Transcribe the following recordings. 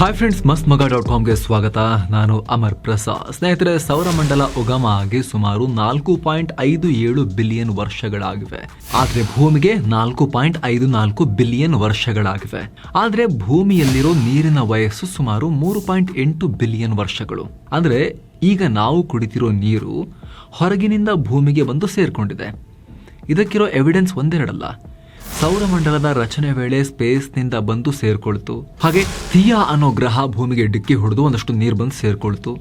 Hi friends ಮಸ್ತ್ ಮಗ dot ಕಾಮ್ಗೆ ಸ್ವಾಗತ. ನಾನು ಅಮರ್ ಪ್ರಸಾದ್. ಸ್ನೇಹಿತರೆ, ಸೌರಮಂಡಲ ಉಗಮ ಆಗಿ ಸುಮಾರು ನಾಲ್ಕು ಪಾಯಿಂಟ್ ಐದು ಏಳು ಬಿಲಿಯನ್ ವರ್ಷಗಳಾಗಿವೆ. ಆದ್ರೆ ಭೂಮಿಗೆ ನಾಲ್ಕು ಪಾಯಿಂಟ್ ಐದು ನಾಲ್ಕು ಬಿಲಿಯನ್ ವರ್ಷಗಳಾಗಿವೆ. ಆದ್ರೆ ಭೂಮಿಯಲ್ಲಿರೋ ನೀರಿನ ವಯಸ್ಸು ಸುಮಾರು ಮೂರು ಪಾಯಿಂಟ್ ಎಂಟು ಬಿಲಿಯನ್ ವರ್ಷಗಳು. ಅಂದ್ರೆ ಈಗ ನಾವು ಕುಡಿತಿರೋ ನೀರು ಹೊರಗಿನಿಂದ ಭೂಮಿಗೆ ಬಂದು ಸೇರ್ಕೊಂಡಿದೆ. ಇದಕ್ಕಿರೋ ಎವಿಡೆನ್ಸ್ ಒಂದೆರಡಲ್ಲ. ಸೌರಮಂಡಲದ ರಚನೆ ವೇಳೆ ಸ್ಪೇಸ್ನಿಂದ ಬಂದು ಸೇರ್ಕೊಳ್ತು. ಹಾಗೆ ಥಿಯಾ ಅನ್ನೋ ಗ್ರಹ ಭೂಮಿಗೆ ಡಿಕ್ಕಿ ಹೊಡೆದು ಒಂದಷ್ಟು ನೀರು ಬಂದು ಸೇರ್ಕೊಳ್ತು.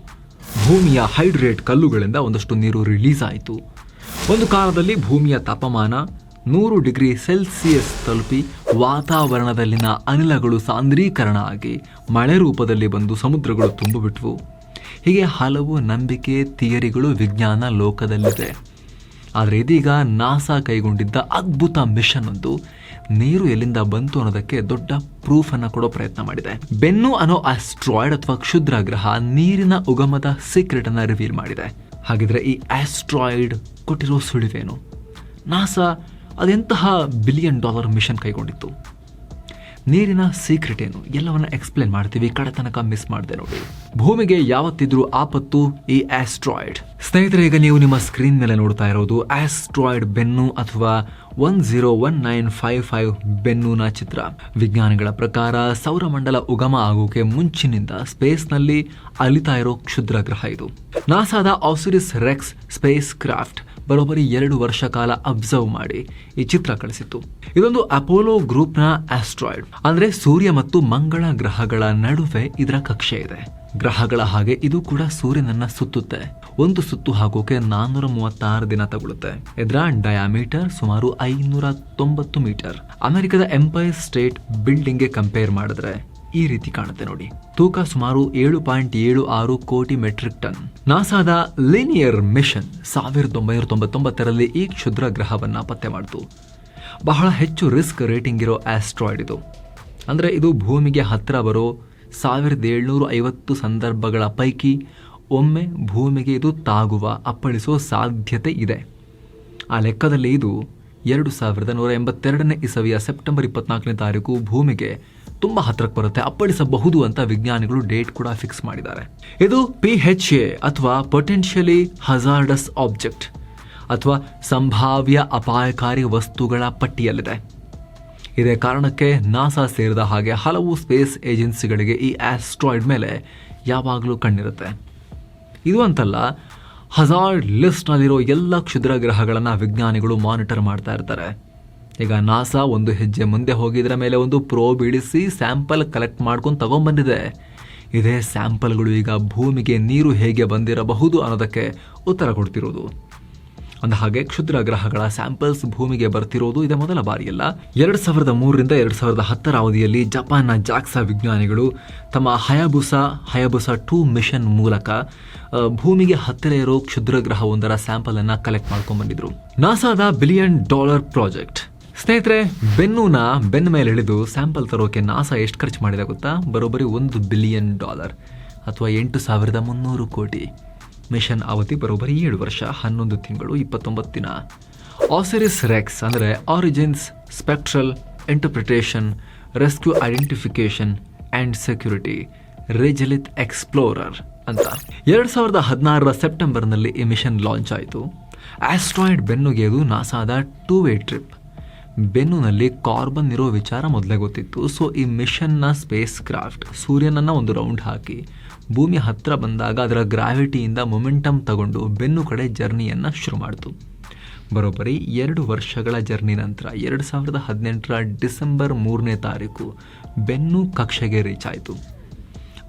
ಭೂಮಿಯ ಹೈಡ್ರೇಟ್ ಕಲ್ಲುಗಳಿಂದ ಒಂದಷ್ಟು ನೀರು ರಿಲೀಸ್ ಆಯಿತು. ಒಂದು ಕಾಲದಲ್ಲಿ ಭೂಮಿಯ ತಾಪಮಾನ ನೂರು ಡಿಗ್ರಿ ಸೆಲ್ಸಿಯಸ್ ತಲುಪಿ ವಾತಾವರಣದಲ್ಲಿನ ಅನಿಲಗಳು ಸಾಂದ್ರೀಕರಣ ಆಗಿ ಮಳೆ ರೂಪದಲ್ಲಿ ಬಂದು ಸಮುದ್ರಗಳು ತುಂಬಿಬಿಟ್ವು. ಹೀಗೆ ಹಲವು ನಂಬಿಕೆ ಥಿಯರಿಗಳು ವಿಜ್ಞಾನ ಲೋಕದಲ್ಲಿದೆ. ಆದರೆ ಇದೀಗ ನಾಸಾ ಕೈಗೊಂಡಿದ್ದ ಅದ್ಭುತ ಮಿಷನ್ ಒಂದು ನೀರು ಎಲ್ಲಿಂದ ಬಂತು ಅನ್ನೋದಕ್ಕೆ ದೊಡ್ಡ ಪ್ರೂಫ್ ಅನ್ನ ಕೊಡೋ ಪ್ರಯತ್ನ ಮಾಡಿದೆ. ಬೆನ್ನು ಅನ್ನೋ ಆಸ್ಟ್ರಾಯ್ಡ್ ಅಥವಾ ಕ್ಷುದ್ರ ಗ್ರಹ ನೀರಿನ ಉಗಮದ ಸೀಕ್ರೆಟ್ ಅನ್ನ ರಿವೀಲ್ ಮಾಡಿದೆ. ಹಾಗಿದ್ರೆ ಈ ಆಸ್ಟ್ರಾಯ್ಡ್ ಕೊಟ್ಟಿರೋ ಸುಳಿವೇನು? ನಾಸಾ ಅದೆಂತಹ ಬಿಲಿಯನ್ ಡಾಲರ್ ಮಿಷನ್ ಕೈಗೊಂಡಿತ್ತು? ನೀರಿನ ಸೀಕ್ರೆಟ್ ಏನು? ಎಲ್ಲವನ್ನ ಎಕ್ಸ್ಪ್ಲೇನ್ ಮಾಡ್ತೀವಿ. ಕಡತನಕ ಮಿಸ್ ಮಾಡಿದೆ ನೋಡಿ. ಭೂಮಿಗೆ ಯಾವತ್ತಿದ್ರೂ ಆಪತ್ತು ಈ ಆಸ್ಟ್ರಾಯ್ಡ್ ಸ್ನೇಹಿತರೆ, ಈಗ ನೀವು ನಿಮ್ಮ ಸ್ಕ್ರೀನ್ ಮೇಲೆ ನೋಡ್ತಾ ಇರೋದು ಆಸ್ಟ್ರಾಯ್ಡ್ ಬೆನ್ನು ಅಥವಾ one zero one nine five five ಬೆನ್ನುನ ಚಿತ್ರ. ವಿಜ್ಞಾನಿಗಳ ಪ್ರಕಾರ ಸೌರಮಂಡಲ ಉಗಮ ಆಗೋಕೆ ಮುಂಚಿನಿಂದ ಸ್ಪೇಸ್ನಲ್ಲಿ ಅಲಿತಾ ಇರೋ ಕ್ಷುದ್ರ ಗ್ರಹ ಇದು. ನಾಸಾದ ಆಸಿರಿಸ್ ರೆಕ್ಸ್ ಸ್ಪೇಸ್ ಕ್ರಾಫ್ಟ್ ಬರೋಬ್ಬರಿ ಎರಡು ವರ್ಷ ಕಾಲ ಅಬ್ಸರ್ವ್ ಮಾಡಿ ಈ ಚಿತ್ರ ಕಳಿಸಿತ್ತು. ಇದೊಂದು ಅಪೋಲೋ ಗ್ರೂಪ್ನ ಆಸ್ಟ್ರಾಯ್ಡ್ ಅಂದ್ರೆ ಸೂರ್ಯ ಮತ್ತು ಮಂಗಳ ಗ್ರಹಗಳ ನಡುವೆ ಇದರ ಕಕ್ಷೆ ಇದೆ. ಗ್ರಹಗಳ ಹಾಗೆ ಇದು ಕೂಡ ಸೂರ್ಯನನ್ನ ಸುತ್ತುತ್ತೆ. ಒಂದು ಸುತ್ತು ಹಾಕೋಕೆ ನಾನ್ನೂರ ಮೂವತ್ತಾರು ದಿನ ತಗೊಳುತ್ತೆ. ಇದರ ಡಯಾಮೀಟರ್ ಸುಮಾರು ಐನೂರ ತೊಂಬತ್ತು ಮೀಟರ್ ಅಮೆರಿಕದ ಎಂಪೈರ್ ಸ್ಟೇಟ್ ಬಿಲ್ಡಿಂಗ್ಗೆ ಕಂಪೇರ್ ಮಾಡಿದ್ರೆ ಈ ರೀತಿ ಕಾಣುತ್ತೆ ನೋಡಿ. ತೂಕ ಸುಮಾರು ಏಳು ಪಾಯಿಂಟ್ ಏಳು ಆರು ಕೋಟಿ ಮೆಟ್ರಿಕ್ ಟನ್. ನಾಸಾದ ಲಿನಿಯರ್ ಮಿಷನ್ ಸಾವಿರದ ಒಂಬೈನೂರ ತೊಂಬತ್ತೊಂಬತ್ತರಲ್ಲಿ ಈ ಕ್ಷುದ್ರ ಗ್ರಹವನ್ನ ಪತ್ತೆ ಮಾಡಿತು. ಬಹಳ ಹೆಚ್ಚು ರಿಸ್ಕ್ ರೇಟಿಂಗ್ ಇರೋ ಆಸ್ಟ್ರಾಯ್ಡ್ ಇದು. ಅಂದರೆ ಇದು ಭೂಮಿಗೆ ಹತ್ತಿರ ಬರೋ ಸಾವಿರದ ಏಳ್ನೂರ ಐವತ್ತು ಸಂದರ್ಭಗಳ ಪೈಕಿ ಒಮ್ಮೆ ಭೂಮಿಗೆ ಇದು ತಾಗುವ ಅಪ್ಪಳಿಸೋ ಸಾಧ್ಯತೆ ಇದೆ. ಆ ಲೆಕ್ಕದಲ್ಲಿ ಇದು ಎರಡು ಸಾವಿರದ ನೂರ ಎಂಬತ್ತೆರಡನೇ ಇಸವಿಯ ಸೆಪ್ಟೆಂಬರ್ ಇಪ್ಪತ್ನಾಲ್ಕನೇ ತಾರೀಕು ಭೂಮಿಗೆ ತುಂಬಾ ಹತ್ರಕ್ಕೆ ಬರುತ್ತೆ. ಅಪ್ಪಳಿಸಬಹುದು ಅಂತ ವಿಜ್ಞಾನಿಗಳು ಡೇಟ್ ಕೂಡ ಫಿಕ್ಸ್ ಮಾಡಿದ್ದಾರೆ. ಇದು ಪಿ ಹೆಚ್ ಎ ಅಥವಾ ಪೊಟೆನ್ಷಿಯಲಿ ಹಜಾರ್ಡಸ್ ಆಬ್ಜೆಕ್ಟ್ ಅಥವಾ ಸಂಭಾವ್ಯ ಅಪಾಯಕಾರಿ ವಸ್ತುಗಳ ಪಟ್ಟಿಯಲ್ಲಿದೆ. ಇದೇ ಕಾರಣಕ್ಕೆ ನಾಸಾ ಸೇರಿದ ಹಾಗೆ ಹಲವು ಸ್ಪೇಸ್ ಏಜೆನ್ಸಿಗಳಿಗೆ ಈ ಆಸ್ಟ್ರಾಯ್ಡ್ ಮೇಲೆ ಯಾವಾಗಲೂ ಕಣ್ಣಿರುತ್ತೆ. ಇದು ಅಂತಲ್ಲ ಹಜಾರ್ಡ್ ಲಿಸ್ಟ್ನಲ್ಲಿರೋ ಎಲ್ಲ ಕ್ಷುದ್ರ ಗ್ರಹಗಳನ್ನು ವಿಜ್ಞಾನಿಗಳು ಮಾನಿಟರ್ ಮಾಡ್ತಾ ಇರ್ತಾರೆ. ಈಗ ನಾಸಾ ಒಂದು ಹೆಜ್ಜೆ ಮುಂದೆ ಹೋಗಿದ್ರ ಮೇಲೆ ಒಂದು ಪ್ರೋ ಬಿಡಿಸಿ ಸ್ಯಾಂಪಲ್ ಕಲೆಕ್ಟ್ ಮಾಡ್ಕೊಂಡು ತಗೊಂಡ್ಬಂದಿದೆ ಇದೇ ಸ್ಯಾಂಪಲ್ಗಳು ಈಗ ಭೂಮಿಗೆ ನೀರು ಹೇಗೆ ಬಂದಿರಬಹುದು ಅನ್ನೋದಕ್ಕೆ ಉತ್ತರ ಕೊಡ್ತಿರೋದು. ಅಂದ ಹಾಗೆ ಕ್ಷುದ್ರ ಗ್ರಹಗಳ ಸ್ಯಾಂಪಲ್ಸ್ ಭೂಮಿಗೆ ಬರ್ತಿರೋದು ಇದೇ ಮೊದಲ ಬಾರಿಯಲ್ಲ. ಎರಡು ಸಾವಿರದ ಮೂರರಿಂದ ಎರಡು ಸಾವಿರದ ಹತ್ತರ ಅವಧಿಯಲ್ಲಿ ಜಪಾನ್ನ ಜಾಕ್ಸಾ ವಿಜ್ಞಾನಿಗಳು ತಮ್ಮ ಹಯಬುಸಾ ಹಯಬುಸಾ ಟೂ ಮಿಷನ್ ಮೂಲಕ ಭೂಮಿಗೆ ಹತ್ತಿರ ಇರೋ ಕ್ಷುದ್ರ ಗ್ರಹವೊಂದರ ಸ್ಯಾಂಪಲನ್ನು ಕಲೆಕ್ಟ್ ಮಾಡ್ಕೊಂಡ್ ಬಂದಿದ್ರು ನಾಸಾದ ಬಿಲಿಯನ್ ಡಾಲರ್ ಪ್ರಾಜೆಕ್ಟ್. ಸ್ನೇಹಿತರೆ, ಬೆನ್ನುನ ಬೆನ್ನ ಮೇಲೆ ಇಳಿದು ಸ್ಯಾಂಪಲ್ ತರೋಕೆ ನಾಸಾ ಎಷ್ಟು ಖರ್ಚು ಮಾಡಿದೆ ಗೊತ್ತಾ? ಬರೋಬ್ಬರಿ ಒಂದು ಬಿಲಿಯನ್ ಡಾಲರ್ ಅಥವಾ ಎಂಟು ಸಾವಿರದ ಮುನ್ನೂರು ಕೋಟಿ. ಮಿಷನ್ ಅವಧಿ ಬರೋಬ್ಬರಿ ಏಳು ವರ್ಷ, ಹನ್ನೊಂದು ತಿಂಗಳು, ಇಪ್ಪತ್ತೊಂಬತ್ತು ದಿನ. ಆಸಿರಿಸ್ ರೆಕ್ಸ್ ಅಂದರೆ origins spectral interpretation resource identification and security regolith explorer ಅಂತ. ಎರಡು ಸಾವಿರದ ಹದಿನಾರರ ಸೆಪ್ಟೆಂಬರ್ನಲ್ಲಿ ಈ ಮಿಷನ್ ಲಾಂಚ್ ಆಯಿತು. ಆಸ್ಟ್ರಾಯ್ಡ್ ಬೆನ್ನುಗೆದು ನಾಸಾದ ಟೂ ವೇ ಟ್ರಿಪ್ ಬೆನ್ನುನಲ್ಲಿ ಕಾರ್ಬನ್ ಇರೋ ವಿಚಾರ ಮೊದಲೇ ಗೊತ್ತಿತ್ತು. ಸೊ ಈ ಮಿಷನ್ನ ಸ್ಪೇಸ್ ಕ್ರಾಫ್ಟ್ ಸೂರ್ಯನನ್ನ ಒಂದು ರೌಂಡ್ ಹಾಕಿ, ಭೂಮಿ ಹತ್ತಿರ ಬಂದಾಗ ಅದರ ಗ್ರಾವಿಟಿಯಿಂದ ಮೊಮೆಂಟಮ್ ತಗೊಂಡು ಬೆನ್ನು ಕಡೆ ಜರ್ನಿಯನ್ನು ಶುರು ಮಾಡಿತು. ಬರೋಬ್ಬರಿ ಎರಡು ವರ್ಷಗಳ ಜರ್ನಿ ನಂತರ ಎರಡು ಸಾವಿರದ ಹದಿನೆಂಟರ ಡಿಸೆಂಬರ್ ಮೂರನೇ ತಾರೀಕು ಬೆನ್ನು ಕಕ್ಷೆಗೆ ರೀಚ್ ಆಯಿತು.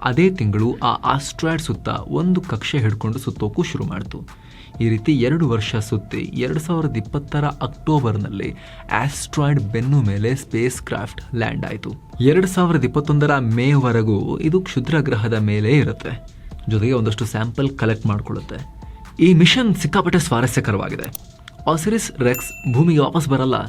ಅದೇ ತಿಂಗಳು ಆ ಆಸ್ಟ್ರಾಯ್ಡ್ ಸುತ್ತ ಒಂದು ಕಕ್ಷೆ ಹಿಡ್ಕೊಂಡು ಸುತ್ತೋಕ್ಕೂ ಶುರು ಮಾಡಿತು. ಈ ರೀತಿ ಎರಡು ವರ್ಷ ಸುತ್ತಿ ಎರಡು ಸಾವಿರದ ಇಪ್ಪತ್ತರ ಅಕ್ಟೋಬರ್ನಲ್ಲಿ ಆಸ್ಟ್ರಾಯ್ಡ್ ಬೆನ್ನು ಮೇಲೆ ಸ್ಪೇಸ್ ಕ್ರಾಫ್ಟ್ ಲ್ಯಾಂಡ್ ಆಯಿತು. ಎರಡು ಸಾವಿರದ ಇಪ್ಪತ್ತೊಂದರ ಮೇವರೆಗೂ ಇದು ಕ್ಷುದ್ರ ಗ್ರಹದ ಮೇಲೆ ಇರುತ್ತೆ. ಜೊತೆಗೆ ಒಂದಷ್ಟು ಸ್ಯಾಂಪಲ್ ಕಲೆಕ್ಟ್ ಮಾಡಿಕೊಳ್ಳುತ್ತೆ. ಈ ಮಿಷನ್ ಸಿಕ್ಕಾಪಟ್ಟೆ ಸ್ವಾರಸ್ಯಕರವಾಗಿದೆ. ಆಸಿರಿಸ್ ರೆಕ್ಸ್ ಭೂಮಿಗೆ ವಾಪಸ್ ಬರಲ್ಲ.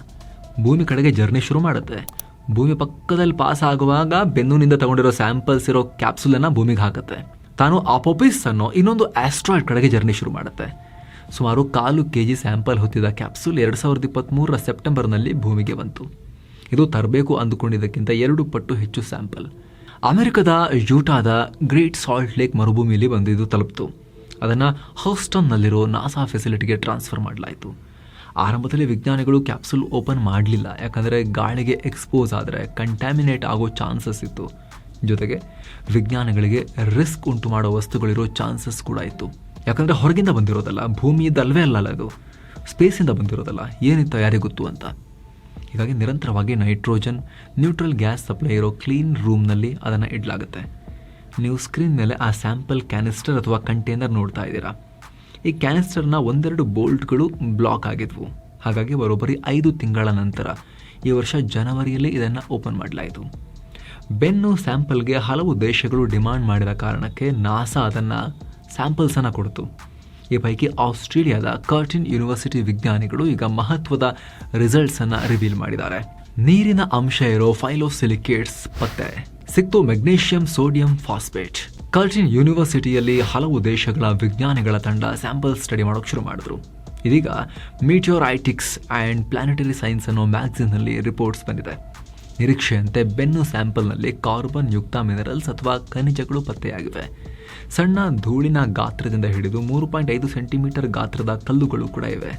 ಭೂಮಿ ಕಡೆಗೆ ಜರ್ನಿ ಶುರು ಮಾಡುತ್ತೆ. ಭೂಮಿ ಪಕ್ಕದಲ್ಲಿ ಪಾಸ್ ಆಗುವಾಗ ಬೆನ್ನುನಿಂದ ತಗೊಂಡಿರೋ ಸ್ಯಾಂಪಲ್ಸ್ ಇರೋ ಕ್ಯಾಪ್ಸುಲನ್ನು ಭೂಮಿಗೆ ಹಾಕುತ್ತೆ. ತಾನು ಆಪೋಪಿಸ್ ಅನ್ನೋ ಇನ್ನೊಂದು ಆಸ್ಟ್ರಾಯ್ಡ್ ಕಡೆಗೆ ಜರ್ನಿ ಶುರು ಮಾಡುತ್ತೆ. ಸುಮಾರು ಕಾಲು ಕೆ ಜಿ ಸ್ಯಾಂಪಲ್ ಹೊತ್ತಿದ್ದ ಕ್ಯಾಪ್ಸುಲ್ ಎರಡು ಸಾವಿರದ ಇಪ್ಪತ್ತ್ಮೂರರ ಸೆಪ್ಟೆಂಬರ್ನಲ್ಲಿ ಭೂಮಿಗೆ ಬಂತು. ಇದು ತರಬೇಕು ಅಂದುಕೊಂಡಿದ್ದಕ್ಕಿಂತ ಎರಡು ಪಟ್ಟು ಹೆಚ್ಚು ಸ್ಯಾಂಪಲ್. ಅಮೆರಿಕದ ಯೂಟಾದ ಗ್ರೇಟ್ ಸಾಲ್ಟ್ ಲೇಕ್ ಮರುಭೂಮಿಯಲ್ಲಿ ಬಂದಿದ್ದು ತಲುಪಿತು. ಅದನ್ನು ಹೌಸ್ಟನ್ನಲ್ಲಿರೋ ನಾಸಾ ಫೆಸಿಲಿಟಿಗೆ ಟ್ರಾನ್ಸ್ಫರ್ ಮಾಡಲಾಯಿತು. ಆರಂಭದಲ್ಲಿ ವಿಜ್ಞಾನಿಗಳು ಕ್ಯಾಪ್ಸುಲ್ ಓಪನ್ ಮಾಡಲಿಲ್ಲ, ಯಾಕಂದರೆ ಗಾಳಿಗೆ ಎಕ್ಸ್ಪೋಸ್ ಆದರೆ ಕಂಟ್ಯಾಮಿನೇಟ್ ಆಗೋ ಚಾನ್ಸಸ್ ಇತ್ತು. ಜೊತೆಗೆ ವಿಜ್ಞಾನಿಗಳಿಗೆ ರಿಸ್ಕ್ ಉಂಟು ಮಾಡೋ ವಸ್ತುಗಳಿರೋ ಚಾನ್ಸಸ್ ಕೂಡ ಇತ್ತು. ಯಾಕಂದರೆ ಹೊರಗಿಂದ ಬಂದಿರೋದಲ್ಲ ಭೂಮಿಯದಲ್ವೇ ಅಲ್ಲ ಅದು. ಸ್ಪೇಸಿಂದ ಬಂದಿರೋದಲ್ಲ, ಏನಿತ್ತು ಯಾರಿಗೆ ಗೊತ್ತು ಅಂತ. ಹೀಗಾಗಿ ನಿರಂತರವಾಗಿ ನೈಟ್ರೋಜನ್ ನ್ಯೂಟ್ರಲ್ ಗ್ಯಾಸ್ ಸಪ್ಲೈ ಇರೋ ಕ್ಲೀನ್ ರೂಮ್ನಲ್ಲಿ ಅದನ್ನು ಇಡಲಾಗುತ್ತೆ. ನೀವು ಸ್ಕ್ರೀನ್ ಮೇಲೆ ಆ ಸ್ಯಾಂಪಲ್ ಕ್ಯಾನಿಸ್ಟರ್ ಅಥವಾ ಕಂಟೈನರ್ ನೋಡ್ತಾ ಇದ್ದೀರಾ. ಈ ಕ್ಯಾನಿಸ್ಟರ್ನ ಒಂದೆರಡು ಬೋಲ್ಟ್ಗಳು ಬ್ಲಾಕ್ ಆಗಿದ್ವು. ಹಾಗಾಗಿ ಬರೋಬ್ಬರಿ ಐದು ತಿಂಗಳ ನಂತರ ಈ ವರ್ಷ ಜನವರಿಯಲ್ಲಿ ಇದನ್ನು ಓಪನ್ ಮಾಡಲಾಯಿತು. ಬೆನ್ನು ಸ್ಯಾಂಪಲ್ಗೆ ಹಲವು ದೇಶಗಳು ಡಿಮಾಂಡ್ ಮಾಡಿದ ಕಾರಣಕ್ಕೆ ನಾಸಾ ಅದನ್ನು ಸ್ಯಾಂಪಲ್ಸನ್ನು ಕೊಡ್ತು. ಈ ಪೈಕಿ ಆಸ್ಟ್ರೇಲಿಯಾದ ಕರ್ಟಿನ್ ಯೂನಿವರ್ಸಿಟಿ ವಿಜ್ಞಾನಿಗಳು ಈಗ ಮಹತ್ವದ ರಿಸಲ್ಟ್ಸನ್ನು ರಿವೀಲ್ ಮಾಡಿದ್ದಾರೆ. ನೀರಿನ ಅಂಶ ಇರೋ ಫೈಲೋಸಿಲಿಕೇಟ್ಸ್ ಪತ್ತೆ. ಸಿಕ್ತು ಮೆಗ್ನೀಷಿಯಂ ಸೋಡಿಯಂ ಫಾಸ್ಫೇಟ್. ಕರ್ಟಿನ್ ಯೂನಿವರ್ಸಿಟಿಯಲ್ಲಿ ಹಲವು ದೇಶಗಳ ವಿಜ್ಞಾನಿಗಳ ತಂಡ ಸ್ಯಾಂಪಲ್ ಸ್ಟಡಿ ಮಾಡೋಕೆ ಶುರು ಮಾಡಿದ್ರು. ಇದೀಗ ಮೀಟಿಯೋರೈಟಿಕ್ಸ್ ಆ್ಯಂಡ್ ಪ್ಲಾನೆಟರಿ ಸೈನ್ಸ್ ಅನ್ನೋ ಮ್ಯಾಗ್ಝಿನ್ನಲ್ಲಿ ರಿಪೋರ್ಟ್ಸ್ ಬಂದಿದೆ. ನಿರೀಕ್ಷೆಯಂತೆ ಬೆನ್ನು ಸ್ಯಾಂಪಲ್ನಲ್ಲಿ ಕಾರ್ಬನ್ ಯುಕ್ತ ಮಿನರಲ್ಸ್ ಅಥವಾ ಖನಿಜಗಳು ಪತ್ತೆಯಾಗಿವೆ. ಸಣ್ಣ ಧೂಳಿನ ಗಾತ್ರದಿಂದ ಹಿಡಿದು ಮೂರು ಪಾಯಿಂಟ್ ಐದು ಸೆಂಟಿಮೀಟರ್ ಗಾತ್ರದ ಕಲ್ಲುಗಳು ಕೂಡ ಇವೆ.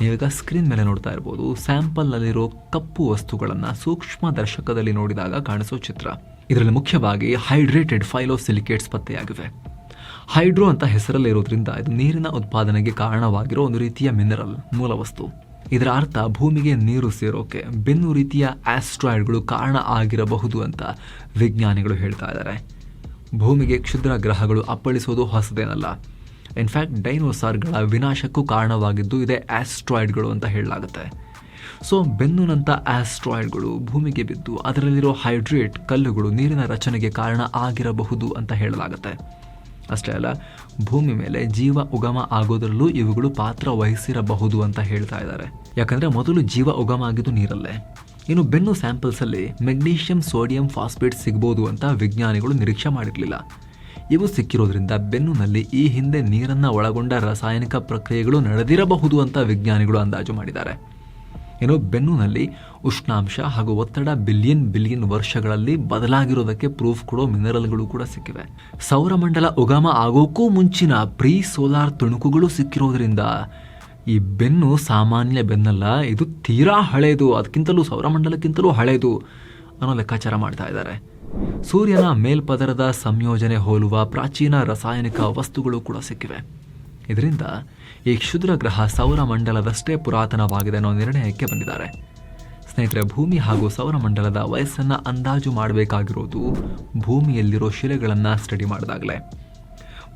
ನೀವೀಗ ಸ್ಕ್ರೀನ್ ಮೇಲೆ ನೋಡ್ತಾ ಇರ್ಬೋದು, ಸ್ಯಾಂಪಲ್ನಲ್ಲಿರೋ ಕಪ್ಪು ವಸ್ತುಗಳನ್ನು ಸೂಕ್ಷ್ಮ ದರ್ಶಕದಲ್ಲಿ ನೋಡಿದಾಗ ಕಾಣಿಸೋ ಚಿತ್ರ. ಇದರಲ್ಲಿ ಮುಖ್ಯವಾಗಿ ಹೈಡ್ರೇಟೆಡ್ ಫೈಲೋಸಿಲಿಕೇಟ್ಸ್ ಪತ್ತೆಯಾಗಿವೆ. ಹೈಡ್ರೋ ಅಂತ ಹೆಸರಲ್ಲಿರೋದ್ರಿಂದ ಇದು ನೀರಿನ ಉತ್ಪಾದನೆಗೆ ಕಾರಣವಾಗಿರೋ ಒಂದು ರೀತಿಯ ಮಿನರಲ್ ಮೂಲ ವಸ್ತು. ಇದರ ಅರ್ಥ ಭೂಮಿಗೆ ನೀರು ಸೇರೋಕೆ ಬೆನ್ನು ರೀತಿಯ ಆಸ್ಟ್ರಾಯ್ಡ್ಗಳು ಕಾರಣ ಆಗಿರಬಹುದು ಅಂತ ವಿಜ್ಞಾನಿಗಳು ಹೇಳ್ತಾ ಇದ್ದಾರೆ. ಭೂಮಿಗೆ ಕ್ಷುದ್ರ ಗ್ರಹಗಳು ಅಪ್ಪಳಿಸೋದು ಹೊಸದೇನಲ್ಲ. ಇನ್ಫ್ಯಾಕ್ಟ್ ಡೈನೋಸಾರ್ಗಳ ವಿನಾಶಕ್ಕೂ ಕಾರಣವಾಗಿದ್ದು ಇದೇ ಆಸ್ಟ್ರಾಯ್ಡ್ಗಳು ಅಂತ ಹೇಳಲಾಗುತ್ತೆ. ಸೊ ಬೆನ್ನುನಂಥ ಆಸ್ಟ್ರಾಯ್ಡ್ಗಳು ಭೂಮಿಗೆ ಬಿದ್ದು ಅದರಲ್ಲಿರೋ ಹೈಡ್ರೇಟ್, ಕಲ್ಲುಗಳು ನೀರಿನ ರಚನೆಗೆ ಕಾರಣ ಆಗಿರಬಹುದು ಅಂತ ಹೇಳಲಾಗುತ್ತೆ. ಅಷ್ಟೇ ಅಲ್ಲ, ಭೂಮಿ ಮೇಲೆ ಜೀವ ಉಗಮ ಆಗೋದರಲ್ಲೂ ಇವುಗಳು ಪಾತ್ರ ವಹಿಸಿರಬಹುದು ಅಂತ ಹೇಳ್ತಾ ಇದ್ದಾರೆ. ಯಾಕಂದರೆ ಮೊದಲು ಜೀವ ಉಗಮ ಆಗಿದ್ದು ನೀರಲ್ಲೇ. ಇನ್ನು ಬೆನ್ನು ಸ್ಯಾಂಪಲ್ಸಲ್ಲಿ ಮೆಗ್ನೀಷಿಯಂ ಸೋಡಿಯಂ ಫಾಸ್ಫೇಟ್ ಸಿಗ್ಬೋದು ಅಂತ ವಿಜ್ಞಾನಿಗಳು ನಿರೀಕ್ಷೆ ಮಾಡಿರಲಿಲ್ಲ. ಇವು ಸಿಕ್ಕಿರೋದ್ರಿಂದ ಬೆನ್ನುನಲ್ಲಿ ಈ ಹಿಂದೆ ನೀರನ್ನು ಒಳಗೊಂಡ ರಾಸಾಯನಿಕ ಪ್ರಕ್ರಿಯೆಗಳು ನಡೆದಿರಬಹುದು ಅಂತ ವಿಜ್ಞಾನಿಗಳು ಅಂದಾಜು ಮಾಡಿದ್ದಾರೆ. ಇನ್ನು ಬೆನ್ನುನಲ್ಲಿ ಉಷ್ಣಾಂಶ ಹಾಗೂ ಒತ್ತಡ ಬಿಲಿಯನ್ ಬಿಲಿಯನ್ ವರ್ಷಗಳಲ್ಲಿ ಬದಲಾಗಿರೋದಕ್ಕೆ ಪ್ರೂಫ್ ಕೊಡೋ ಮಿನರಲ್ಗಳು ಕೂಡ ಸಿಕ್ಕಿವೆ. ಸೌರಮಂಡಲ ಉಗಮ ಆಗೋಕ್ಕೂ ಮುಂಚಿನ ಪ್ರೀ ಸೋಲಾರ್ ತುಣುಕುಗಳು ಸಿಕ್ಕಿರೋದ್ರಿಂದ ಈ ಬೆನ್ನು ಸಾಮಾನ್ಯ ಬೆನ್ನಲ್ಲ, ಇದು ತೀರಾ ಹಳೆಯದು ಅದಕ್ಕಿಂತಲೂ ಸೌರಮಂಡಲಕ್ಕಿಂತಲೂ ಹಳೆಯದು ಅನ್ನೋ ಲೆಕ್ಕಾಚಾರ ಮಾಡ್ತಾ ಇದ್ದಾರೆ. ಸೂರ್ಯನ ಮೇಲ್ಪದರದ ಸಂಯೋಜನೆ ಹೋಲುವ ಪ್ರಾಚೀನ ರಾಸಾಯನಿಕ ವಸ್ತುಗಳು ಕೂಡ ಸಿಕ್ಕಿವೆ. ಇದರಿಂದ ಈ ಕ್ಷುದ್ರ ಗ್ರಹ ಸೌರಮಂಡಲದಷ್ಟೇ ಪುರಾತನವಾಗಿದೆ ಅನ್ನೋ ನಿರ್ಣಯಕ್ಕೆ ಬಂದಿದ್ದಾರೆ. ಸ್ನೇಹಿತರೆ, ಭೂಮಿ ಹಾಗೂ ಸೌರಮಂಡಲದ ವಯಸ್ಸನ್ನು ಅಂದಾಜು ಮಾಡಬೇಕಾಗಿರೋದು ಭೂಮಿಯಲ್ಲಿರೋ ಶಿಲೆಗಳನ್ನು ಸ್ಟಡಿ ಮಾಡಿದಾಗಲೇ.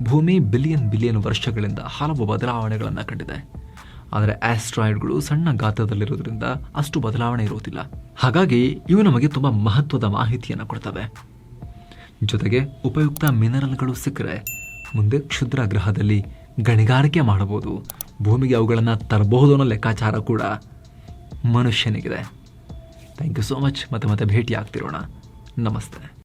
ಭೂಮಿ ಬಿಲಿಯನ್ ಬಿಲಿಯನ್ ವರ್ಷಗಳಿಂದ ಹಲವು ಬದಲಾವಣೆಗಳನ್ನು ಕಂಡಿದೆ. ಆದರೆ ಆಸ್ಟ್ರಾಯ್ಡ್ಗಳು ಸಣ್ಣ ಗಾತ್ರದಲ್ಲಿರೋದ್ರಿಂದ ಅಷ್ಟು ಬದಲಾವಣೆ ಇರುವುದಿಲ್ಲ. ಹಾಗಾಗಿ ಇವು ನಮಗೆ ತುಂಬ ಮಹತ್ವದ ಮಾಹಿತಿಯನ್ನು ಕೊಡ್ತವೆ. ಜೊತೆಗೆ ಉಪಯುಕ್ತ ಮಿನರಲ್ಗಳು ಸಿಕ್ಕರೆ ಮುಂದೆ ಕ್ಷುದ್ರ ಗ್ರಹದಲ್ಲಿ ಗಣಿಗಾರಿಕೆ ಮಾಡಬಹುದು. ಭೂಮಿಗೆ ಅವುಗಳನ್ನು ತರಬಹುದು ಅನ್ನೋ ಲೆಕ್ಕಾಚಾರ ಕೂಡ ಮನುಷ್ಯನಿಗಿದೆ. ಥ್ಯಾಂಕ್ ಯು ಸೋ ಮಚ್ ಮತ್ತೆ ಮತ್ತೆ ಭೇಟಿ ಆಗ್ತಿರೋಣ ನಮಸ್ತೆ.